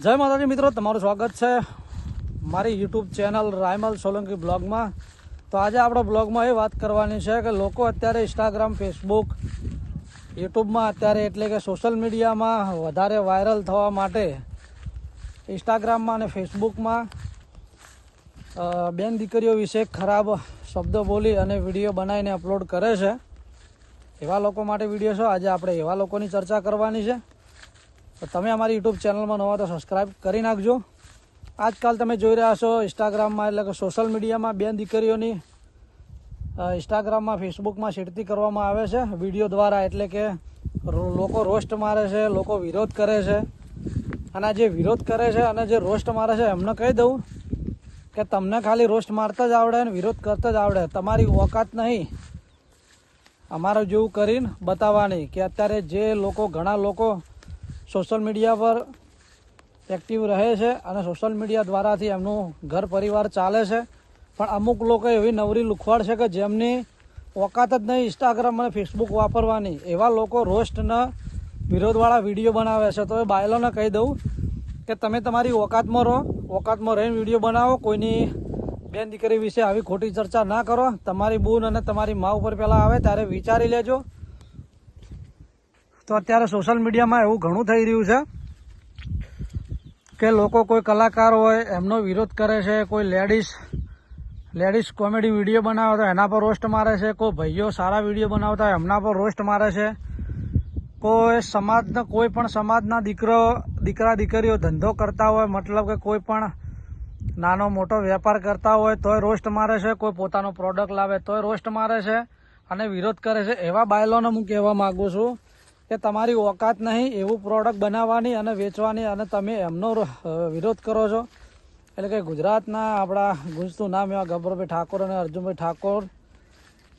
જય માતાજી મિત્રો, તમારું સ્વાગત છે મારી યુટ્યુબ ચેનલ રાયમલ સોલંકી બ્લોગમાં. તો આજે આપણે બ્લોગમાં એ વાત કરવાની છે કે લોકો અત્યારે ઇન્સ્ટાગ્રામ ફેસબુક યુટ્યુબમાં અત્યારે એટલે કે સોશિયલ મીડિયામાં વધારે વાયરલ થવા માટે ઇન્સ્ટાગ્રામમાં અને ફેસબુકમાં બેન દીકરીઓ વિશે ખરાબ શબ્દો બોલી અને વીડિયો બનાવીને અપલોડ કરે છે. એવા લોકો માટે વીડિયો છે. આજે આપણે એવા લોકોની ચર્ચા કરવાની છે. તો તમે અમારી યુટ્યુબ ચેનલમાં નવા તો સબસ્ક્રાઈબ કરી નાખજો. આજકાલ તમે જોઈ રહ્યા છો ઇન્સ્ટાગ્રામમાં એટલે કે સોશિયલ મીડિયામાં બેન દીકરીઓની ઇન્સ્ટાગ્રામમાં ફેસબુકમાં છેડતી કરવામાં આવે છે. વીડિયો દ્વારા એટલે કે લોકો રોસ્ટ મારે છે, લોકો વિરોધ કરે છે. અને જે વિરોધ કરે છે, અને જે રોસ્ટ મારે છે, એમને કહી દઉં કે તમને ખાલી રોસ્ટ મારતા જ આવડે અને વિરોધ કરતા જ આવડે. તમારી ઓકાત નહીં. અમારું જેવું કરીને બતાવવાની કે અત્યારે જે લોકો, ઘણા લોકો સોશિયલ મીડિયા પર એક્ટિવ રહે છે અને સોશિયલ મીડિયા દ્વારાથી એમનું ઘર પરિવાર ચાલે છે. પણ અમુક લોકો એવી નવરી લુખવાડ છે કે જેમની ઓકાત જ નહીં ઇન્સ્ટાગ્રામ અને ફેસબુક વાપરવાની. એવા લોકો રોસ્ટના વિરોધવાળા વીડિયો બનાવે છે. તો એ બાયલોને કહી દઉં કે તમે તમારી ઓકાતમાં રહો, ઓકાતમાં રહીને વીડિયો બનાવો, કોઈની બેન દીકરી વિશે આવી ખોટી ચર્ચા ના કરો. તમારી બૂન અને તમારી મા ઉપર પહેલાં આવે ત્યારે વિચારી લેજો. તો અત્યારે સોશિયલ મીડિયામાં એવું ઘણું થઈ રહ્યું છે કે લોકો કોઈ કલાકાર હોય, એમનો વિરોધ કરે છે, કોઈ લેડીઝ લેડીઝ કોમેડી વીડિયો બનાવે તો એના પર રોસ્ટ મારે છે, કોઈ ભાઈઓ સારા વીડિયો બનાવતા હોય એમના પર રોસ્ટ મારે છે. કોઈ સમાજના, કોઈ પણ સમાજના દીકરો, દીકરા, દીકરીઓ ધંધો કરતા હોય, મતલબ કે કોઈ પણ નાનો મોટો વેપાર કરતા હોય, તોય રોસ્ટ મારે છે, કોઈ પોતાનો પ્રોડક્ટ લાવે તોય રોસ્ટ મારે છે અને વિરોધ કરે છે. એવા બાયલોને હું કહેવા માગું છું કે તમારી ઓકાત નહીં, એવું પ્રોડક્ટ બનાવવાની અને વેચવાની અને તમે એમનો વિરોધ કરો છો. એટલે કે ગુજરાતના આપણા ગુંજતું નામ એવા ગબ્બરભાઈ ઠાકોર અને અર્જુનભાઈ ઠાકોર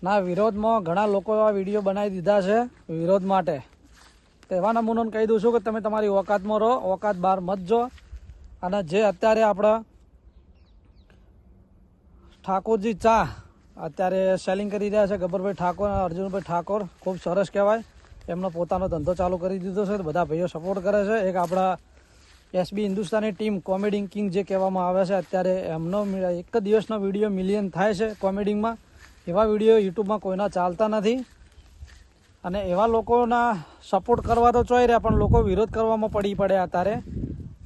ના વિરોધમાં ઘણા લોકો એવા વીડિયો બનાવી દીધા છે વિરોધ માટે. તો એવા નમૂનોને કહી દઉં છું કે તમે તમારી ઓકાતમાં રહો, ઓકાત બહાર મત જો. અને જે અત્યારે આપણા ઠાકોરજી ચા અત્યારે સેલિંગ કરી રહ્યા છે ગબ્બરભાઈ ઠાકોર અને અર્જુનભાઈ ઠાકોર, ખૂબ સરસ કહેવાય. એમનો પોતાનો ધંધો ચાલુ કરી દીધો છે, બધા ભાઈઓ સપોર્ટ કરે છે. એક આપણા SB Hindustani team comedy king જે કહેવામાં આવે છે, અત્યારે એમનો એક જ દિવસનો વીડિયો મિલિયન થાય છે કોમેડિંગમાં. એવા વીડિયો યુટ્યુબમાં કોઈના ચાલતા નથી. અને એવા લોકોના સપોર્ટ કરવા તો ચોઈ રહ્યા, પણ લોકો વિરોધ કરવામાં પડી પડે અત્યારે.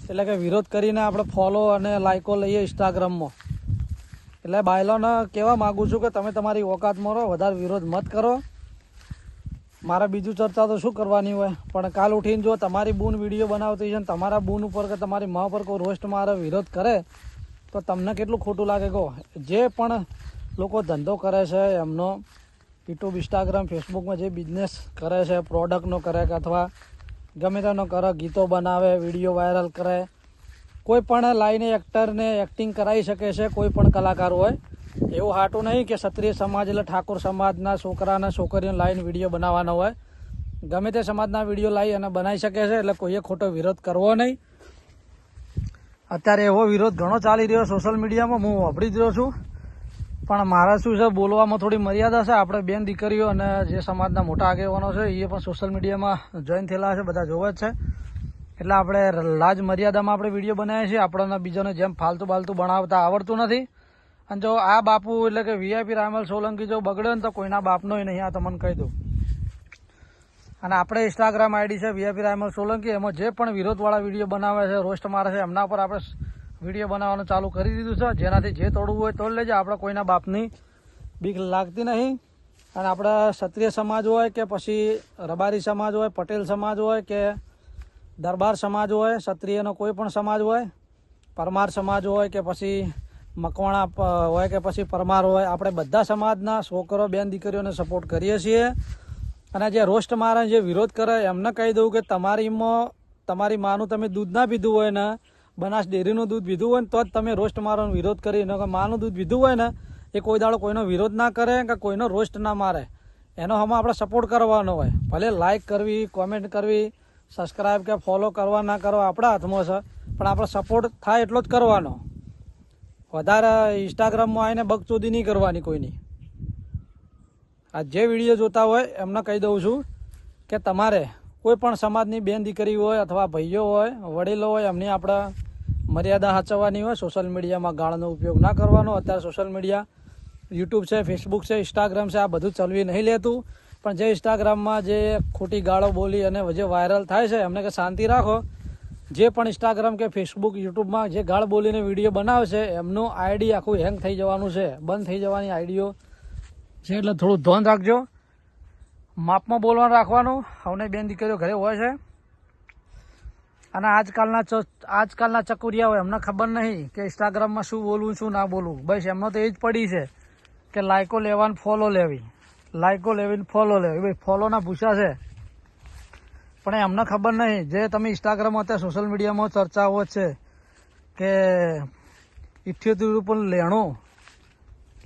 એટલે કે વિરોધ કરીને આપણે ફોલો અને લાઇકો લઈએ ઇન્સ્ટાગ્રામમાં એટલે બાયલોને કહેવા માગું છું કે તમે તમારી ઓકાતમાં રહો, વધારે વિરોધ મત કરો. મારે બીજું ચર્ચા તો શું કરવાની હોય? પણ કાલ ઉઠીને જો તમારી બૂન વીડિયો બનાવતી છે ને તમારા બૂન ઉપર કે તમારી મા ઉપર કોઈ રોસ્ટ મારે વિરોધ કરે, તો તમને કેટલું ખોટું લાગે? કહો. જે પણ લોકો ધંધો કરે છે, એમનો યુટ્યુબ ઇન્સ્ટાગ્રામ ફેસબુકમાં જે બિઝનેસ કરે છે પ્રોડક્ટનો કરે કે અથવા ગમે તેનો કરે, ગીતો બનાવે, વીડિયો વાયરલ કરે, કોઈ પણ લાઈને એક્ટરને એક્ટિંગ કરાવી શકે છે, કોઈ પણ કલાકાર હોય એવું હાટું નહીં કે ક્ષત્રિય સમાજ એટલે ઠાકોર સમાજના છોકરાના છોકરીઓને લાઈન વીડિયો બનાવવાનો હોય. ગમે તે સમાજના વીડિયો લાવી અને બનાવી શકે છે એટલે કોઈએ ખોટો વિરોધ કરવો નહીં. અત્યારે એવો વિરોધ ઘણો ચાલી રહ્યો સોશિયલ મીડિયામાં હું વાપરી જ રહ્યો છું. પણ મારા શું છે, બોલવામાં થોડી મર્યાદા છે. આપણે બેન દીકરીઓ અને જે સમાજના મોટા આગેવાનો છે એ પણ સોશિયલ મીડિયામાં જોઈન થયેલા છે, બધા જોવે જ છે. એટલે આપણે લાજ મર્યાદામાં આપણે વીડિયો બનાવીએ છીએ. આપણને બીજાને જેમ ફાલતુ બાલતુ બનાવતા આવડતું નથી. અને જો આ બાપુ એટલે કે વીઆઈપી રામલ સોલંકી જો બગડે ને તો કોઈના બાપનો નહીં, આ તમને કહી દઉં. અને આપણે ઇન્સ્ટાગ્રામ આઈડી છે વીઆઈપી રામલ સોલંકી, એમાં જે પણ વિરોધવાળા વીડિયો બનાવે છે, રોસ્ટ મારે છે, એમના પર આપણે વીડિયો બનાવવાનું ચાલુ કરી દીધું છે. જેનાથી જે તોડવું હોય તોડ લેજે, આપણે કોઈના બાપની બીક લાગતી નહીં. અને આપણા ક્ષત્રિય સમાજ હોય કે પછી રબારી સમાજ હોય, પટેલ સમાજ હોય કે દરબાર સમાજ હોય, ક્ષત્રિયનો કોઈ પણ સમાજ હોય, પરમાર સમાજ હોય કે પછી મકવાણા હોય કે પછી પરમાર હોય, આપણે બધા સમાજના છોકરો, બેન, દીકરીઓને સપોર્ટ કરીએ છીએ. અને જે રોસ્ટ મારે જે વિરોધ કરે, એમને કહી દઉં કે તમારીમાં તમારી માનું તમે દૂધ ના પીધું હોય ને, બનાસ ડેરીનું દૂધ પીધું હોય ને, તો જ તમે રોસ્ટ મારવાનો વિરોધ કરી. કે માનું દૂધ પીધું હોય ને, એ કોઈ દાડો કોઈનો વિરોધ ના કરે કે કોઈનો રોસ્ટ ના મારે. એનો હમણાં આપણે સપોર્ટ કરવાનો હોય. ભલે લાઇક કરવી કોમેન્ટ કરવી સબસ્ક્રાઈબ કે ફોલો કરવા ના કરવા આપણા હાથમાં છે. પણ આપણે સપોર્ટ થાય એટલો જ કરવાનો. વધારે ઇન્સ્ટાગ્રામમાં આવીને બગચોદી નહીં કરવાની કોઈની. આ જે વીડિયો જોતા હોય, એમને કહી દઉં છું કે તમારે કોઈ પણ સમાજની બેન દીકરી હોય અથવા ભાઈઓ હોય, વડીલો હોય, એમની આપણે મર્યાદા સાચવવાની હોય સોશિયલ મીડિયામાં ગાળનો ઉપયોગ ના કરવાનો. અત્યારે સોશિયલ મીડિયા યુટ્યુબ છે ફેસબુક છે ઇન્સ્ટાગ્રામ છે, આ બધું ચલવી નહીં લેતું. પણ જે ઇન્સ્ટાગ્રામમાં જે ખોટી ગાળો બોલી અને જે વાયરલ થાય છે, એમને કે શાંતિ રાખો. જે પણ ઇન્સ્ટાગ્રામ કે ફેસબુક યુટ્યુબમાં જે ગાળ બોલીને વીડિયો બનાવે છે એમનું આઈડી આખું હેંગ થઈ જવાનું છે. બંધ થઈ જવાની આઈડીઓ છે એટલે થોડું ધ્યાન રાખજો. માપમાં બોલવાનું રાખવાનું. હવે બેન દીકરીઓ ઘરે હોય છે. અને આજકાલના આજકાલના ચકુરિયા હોય એમને ખબર નહીં કે ઇન્સ્ટાગ્રામમાં શું બોલવું, શું ના બોલવું. બસ એમનો તો એ જ પડી છે કે લાઇકો લેવાની ફોલો લેવી. લાઇકો લેવીને ફોલો લેવી. ભાઈ ફોલોના ભૂસા છે. પણ એમને ખબર નહીં. જે તમે ઇન્સ્ટાગ્રામ અત્યારે સોશિયલ મીડિયામાં ચર્ચાઓ છે કે ઇઠ્યોતેર રૂપિયા લેણું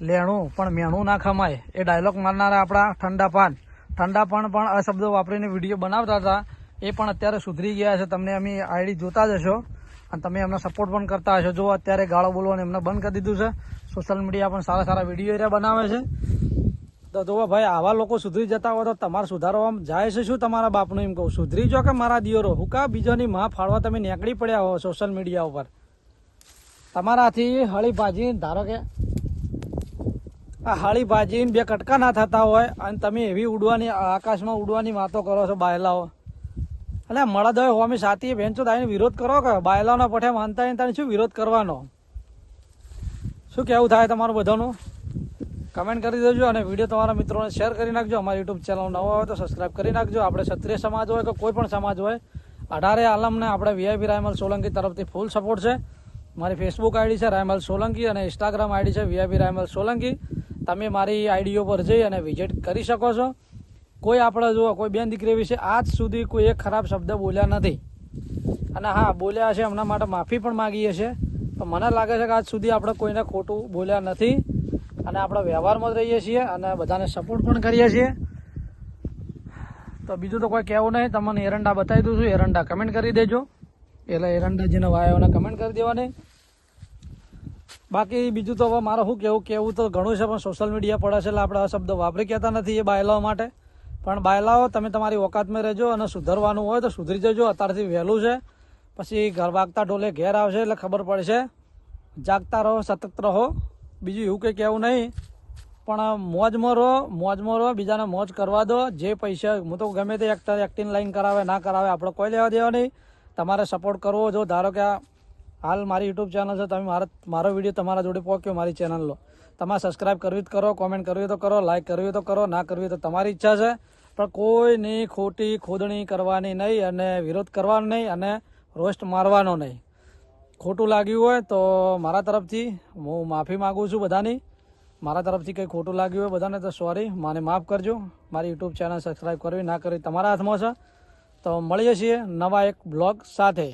લેણું પણ મેણું ના ખમાય. એ ડાયલોગ મારનારા આપણા ઠંડા પાન. ઠંડા પાન પણ આ શબ્દો વાપરીને વીડિયો બનાવતા હતા. એ પણ અત્યારે સુધરી ગયા છે. તમને અમે આઈડી જોતા જ હશો. અને તમે એમને સપોર્ટ પણ કરતા હશો. જો અત્યારે ગાળો બોલવાનું એમને બંધ કરી દીધું છે સોશિયલ મીડિયા પણ સારા સારા વીડિયો એ બનાવે છે. તો જો ભાઈ, આવા લોકો સુધરી જતા હોય તો તમારે સુધારવામાં જાય છે શું તમારા બાપનું એમ કહું? સુધરી જો કે મારા દિયોરો. હું કા બીજાની માં ફાળવા તમે નીકળી પડ્યા હો સોશિયલ મીડિયા ઉપર? તમારાથી હળી ભાજી ધારો કે આ હળી ભાજીને બે કટકા ના થતા હોય અને તમે એવી ઉડવાની, આકાશમાં ઉડવાની વાતો કરો છો બાયલાઓ. એટલે મળદ હોય હોમી સાથી બેન્ચો દાઈને વિરોધ કરો કે બાયલાઓના પઠે માનતા હોય ને શું વિરોધ કરવાનો? શું કેવું થાય તમારું બધાનું? કમેન્ટ કરી દેજો અને વીડિયો તમારા મિત્રોને શેર કરી નાખજો. અમારી યુટ્યુબ ચેનલ નવો હોય તો સબસ્ક્રાઈબ કરી નાખજો. આપણે ક્ષત્રિય સમાજ હોય કે કોઈ પણ સમાજ હોય, અઢારે આલમને આપણે વીઆઈપી રાયમલ સોલંકી તરફથી ફૂલ સપોર્ટ છે. મારી ફેસબુક આઈડી છે રાયમલ સોલંકી અને ઇન્સ્ટાગ્રામ આઈડી છે વીઆઈપી રાયમલ સોલંકી. તમે મારી આઈડીઓ પર જઈ અને વિઝિટ કરી શકો છો. કોઈ આપણે જુઓ, કોઈ બેન દીકરી વિશે આજ સુધી કોઈ એક ખરાબ શબ્દ બોલ્યા નથી. અને હા, બોલ્યા છે એમના માટે માફી પણ માગીએ છીએ. તો મને લાગે છે કે આજ સુધી આપણે કોઈને ખોટું બોલ્યા નથી. અને આપણે વ્યવહારમાં જ રહીએ છીએ અને બધાને સપોર્ટ પણ કરીએ છીએ. તો બીજું તો કોઈ કહેવું નહીં, તમને એરંડા બતાવી દઉં છું. એરંડા કમેન્ટ કરી દેજો. એટલે એરંડા જેને વાયોને કમેન્ટ કરી દેવાની. બાકી બીજું તો હવે મારે શું કહેવું? કેવું તો ઘણું છે, પણ સોશિયલ મીડિયા પડે છે એટલે આપણે આ શબ્દ વાપરી કહેતા નથી એ બાયલાઓ માટે. પણ બાયલાઓ, તમે તમારી ઓકાતમાં રહેજો અને સુધરવાનું હોય તો સુધરી જજો. અત્યારથી વહેલું છે. પછી ઘર વાગતા ઢોલે ઘેર આવશે એટલે ખબર પડશે. જાગતા રહો, સતત રહો. બીજું એવું કંઈ કહેવું નહીં. પણ મોજમાં રહો મોજમાં રહો બીજાને મોજ કરવા દો. જે પૈસા, હું તો ગમે તે એક્ટર એક્ટિંગ લાઈન કરાવે, ના કરાવે, આપણે કોઈ લેવા દેવા નહીં. તમારે સપોર્ટ કરવો જો, ધારો કે હાલ મારી યુટ્યુબ ચેનલ છે, તમે મારા, મારો વીડિયો તમારા જોડે પહોંચ્યો, મારી ચેનલનો તમારે સબસ્ક્રાઈબ કરવી જ કરો કોમેન્ટ કરવી તો કરો લાઇક કરવી તો કરો, ના કરવી તો તમારી ઈચ્છા છે. પણ કોઈની ખોટી ખોદણી કરવાની નહીં અને વિરોધ કરવાનો નહીં અને રોસ્ટ મારવાનો નહીં. ખોટું લાગ્યું હોય તો મારા તરફથી હું માફી માગું છું બધાની. મારા તરફથી કંઈ ખોટું લાગ્યું હોય બધાને તો સોરી મને માફ કરજો. મારી યુટ્યુબ ચેનલ સબસ્ક્રાઈબ કરવી ના કરવી તમારા હાથમાં છે. તો મળીએ છીએ નવા એક બ્લોગ સાથે.